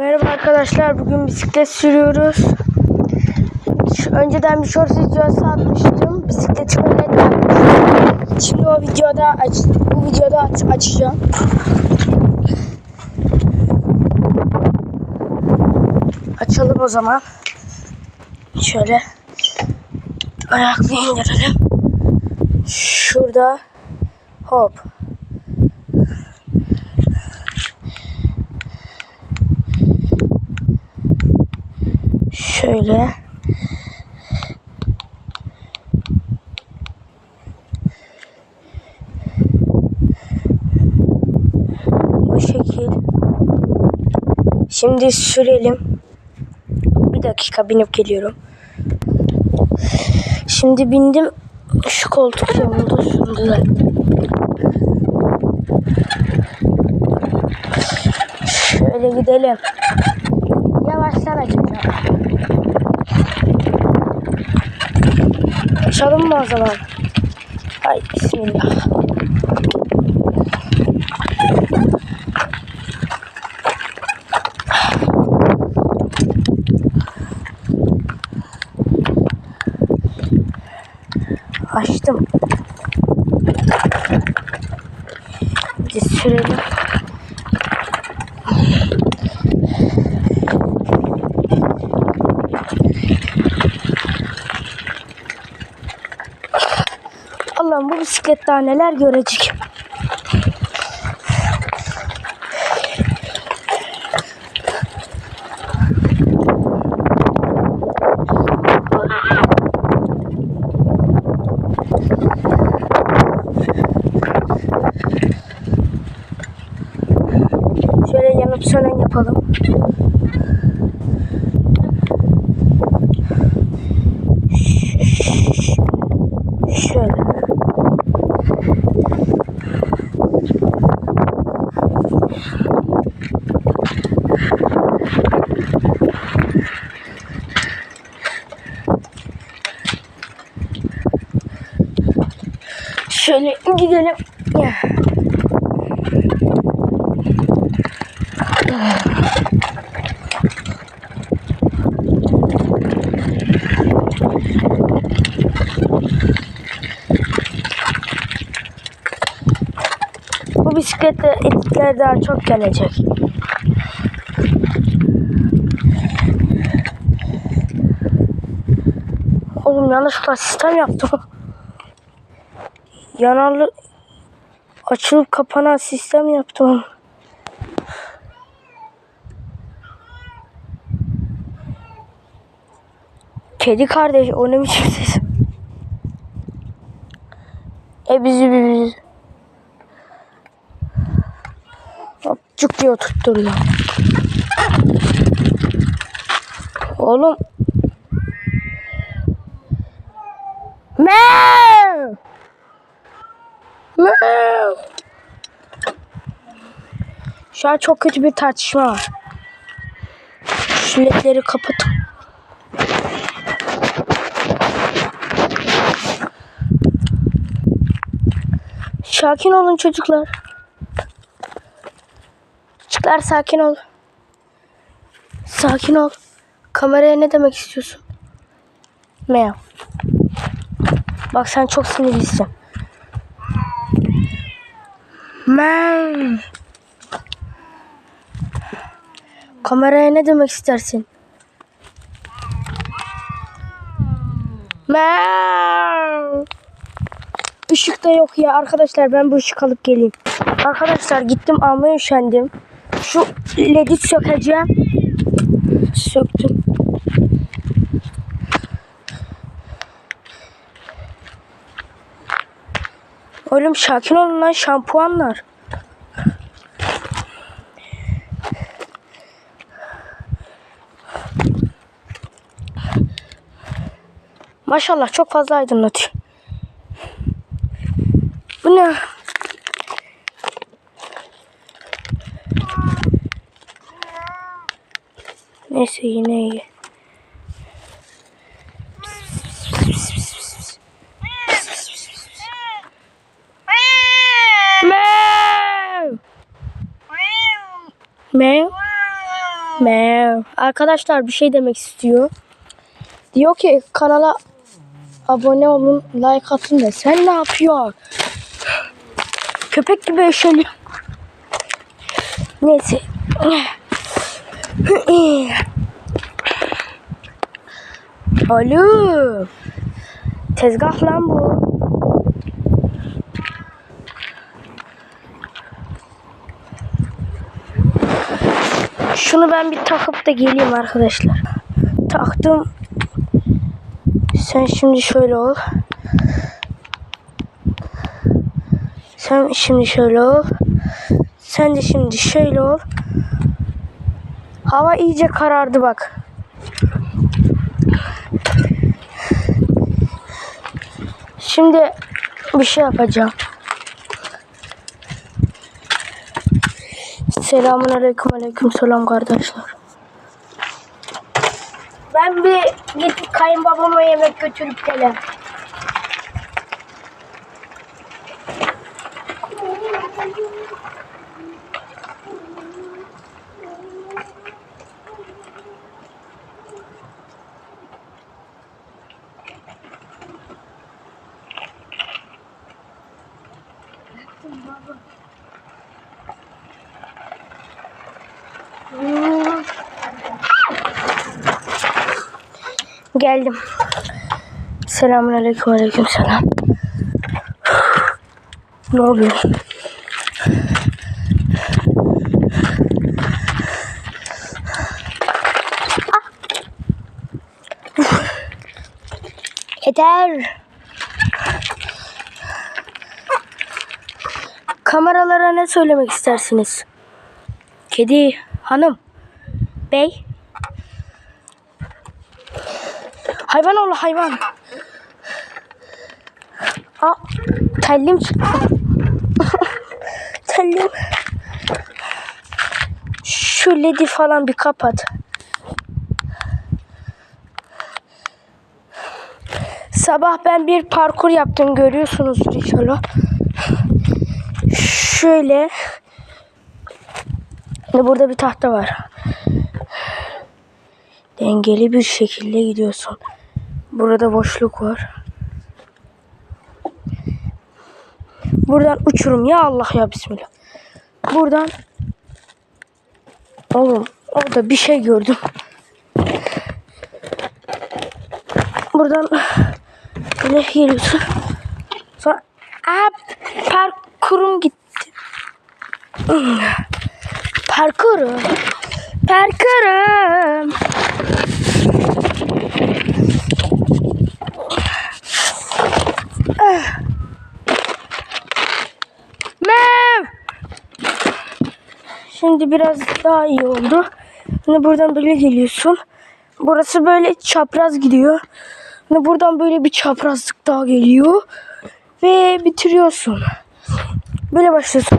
Merhaba arkadaşlar. Bugün bisiklet sürüyoruz. Önceden bir short videosu atmıştım. Led yapmıştım. Şimdi o videoda aç, bu videoda aç, açacağım. Açalım o zaman. Şöyle ayaklı indirelim. Şurada hop. Şöyle. Bu şekil. Şimdi sürelim. Bir dakika binip geliyorum. Şimdi bindim. Şu koltuk. Şunu düzelttim. Şöyle gidelim. Yavaştan açacağım. Açalım mı o zaman? Ay bismillah. Açtım. Bir sürelim. Bisiklet daha neler görecek. Şöyle yanıp sönen yapalım. Şöyle. Şöyle gidelim. Bu bisiklette editler daha çok gelecek. Oğlum yanlışlıkla sistem yaptım. Yanarlı açılıp kapanan sistem yaptım. Kedi kardeş o ne biçim ses? E bizi bizi. Cuk diye oturtturuyor. Oğlum. Meow. Meow. Şu an çok kötü bir tartışma var. Şu ledleri kapatın. Sakin olun çocuklar. Çocuklar sakin ol. Sakin ol. Kameraya ne demek istiyorsun? Meow. Bak sen çok sinirlisin. Meow. Kameraya ne demek istersin? Meow. Işık da yok ya arkadaşlar ben bu ışık alıp geleyim. Arkadaşlar gittim almaya üşendim. Şu ledi sökeceğim. Söktüm. Oğlum sakin olun lan şampuanlar. Maşallah çok fazla aydınlatıyor. Bu ne? Neyse yine iyi. Meow. Meow. Arkadaşlar bir şey demek istiyor. Diyor ki kanala abone olun, like atın da. Sen ne yapıyorsun? Köpek gibi eşeliyor. Neyse. Oğlum. Tezgah lan bu. Şunu ben bir takıp da geleyim arkadaşlar. Taktım. Sen şimdi şöyle ol. Sen şimdi şöyle ol. Sen de şimdi şöyle ol. Hava iyice karardı bak. Şimdi bir şey yapacağım. Selamun aleyküm aleyküm selam kardeşler. Ben bir gidip kayınbabama yemek götürüp geleyim. Geldim. Selamun aleyküm aleyküm selam. Ne oluyor? Yeter. Kameralara ne söylemek istersiniz? Kedi, hanım, bey. Hayvan oğlu hayvan. Aa, tellim çıktı. tellim. Şu ledi falan bir kapat. Sabah ben bir parkur yaptım görüyorsunuzdur inşallah. Şöyle. Burada bir tahta var. Dengeli bir şekilde gidiyorsun. Burada boşluk var. Buradan uçurum ya Allah ya Bismillah. Buradan Oğlum orada bir şey gördüm. Buradan böyle geliyorsun. Sonra aa, parkurum gitti. Parkurum. Parkurum. Mev. Şimdi biraz daha iyi oldu. Şimdi buradan böyle geliyorsun. Burası böyle çapraz gidiyor. Şimdi buradan böyle bir çaprazlık daha geliyor. Ve bitiriyorsun. Böyle başlıyorsun.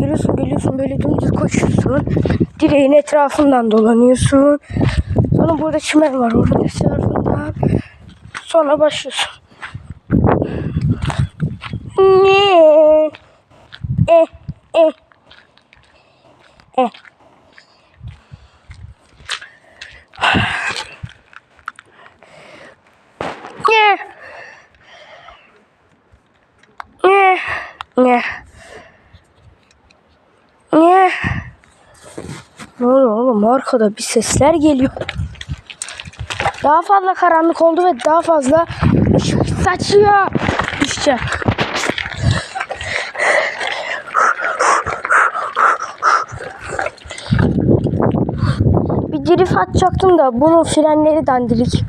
Geliyorsun geliyorsun böyle dümdüz koşuyorsun. Direğin etrafından dolanıyorsun. Sonra burada çimen var onun etrafından. Sonra başlıyorsun. Ne? Eh, eh. Eh. Ne? Ne? Ne? Ne? Ne oluyor oğlum? Arkada bir sesler geliyor. Daha fazla karanlık oldu ve daha fazla ışık saçıyor. İşte. Bir drift atacaktım da bunun frenleri dandirik.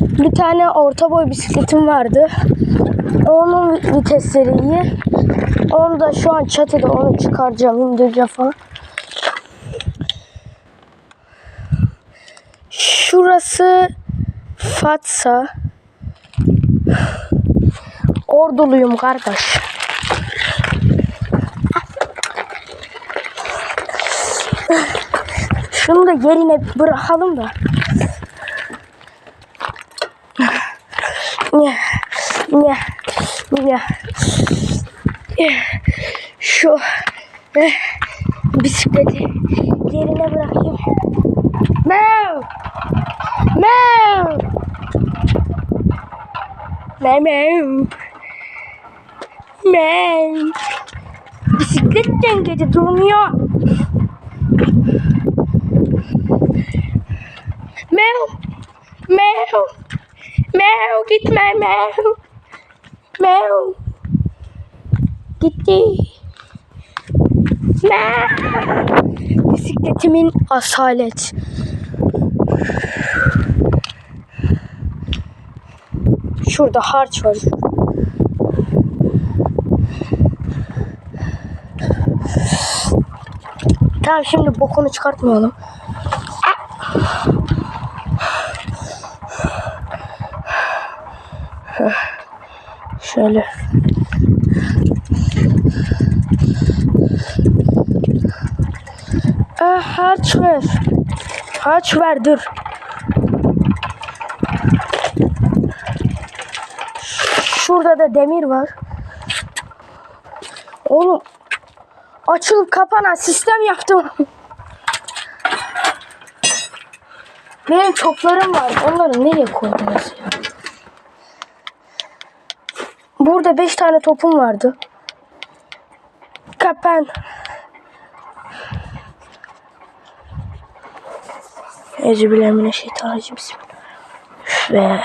Bir tane orta boy bisikletim vardı. Onun vitesleri iyi. Onu da şu an çatıda onu çıkaracağım, indireceğim falan. Şurası Fatsa. Orduluyum kardeş. Şunu da yerine bırakalım da. Ne? Şu eh, bis bisikleti yerine bırakayım. Mev! Mev! Mev mev! Mev! Bisiklet dengede durmuyor. Mev! Mev! Mev gitme mev! Mev! Gitti. Mev! Bisikletimin asalet. Şurada harç var. Tamam şimdi bokunu çıkartmayalım. Şöyle. Ah, harç ver. Harç ver dur. Şurada da demir var. Oğlum açılıp kapanan sistem yaptım. Benim toplarım var. Onları nereye koydunuz ya? Burada 5 tane topum vardı. Kapan. Euzubillahimineşşeytanirracim. Bismillah. Ve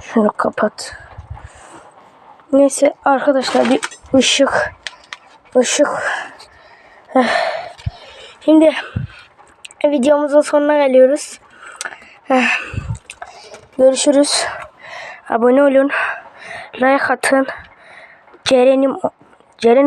şunu kapat. Neyse arkadaşlar bir ışık ışık. Şimdi videomuzun sonuna geliyoruz. Görüşürüz. Abone olun. Like atın. Ceren'im Ceren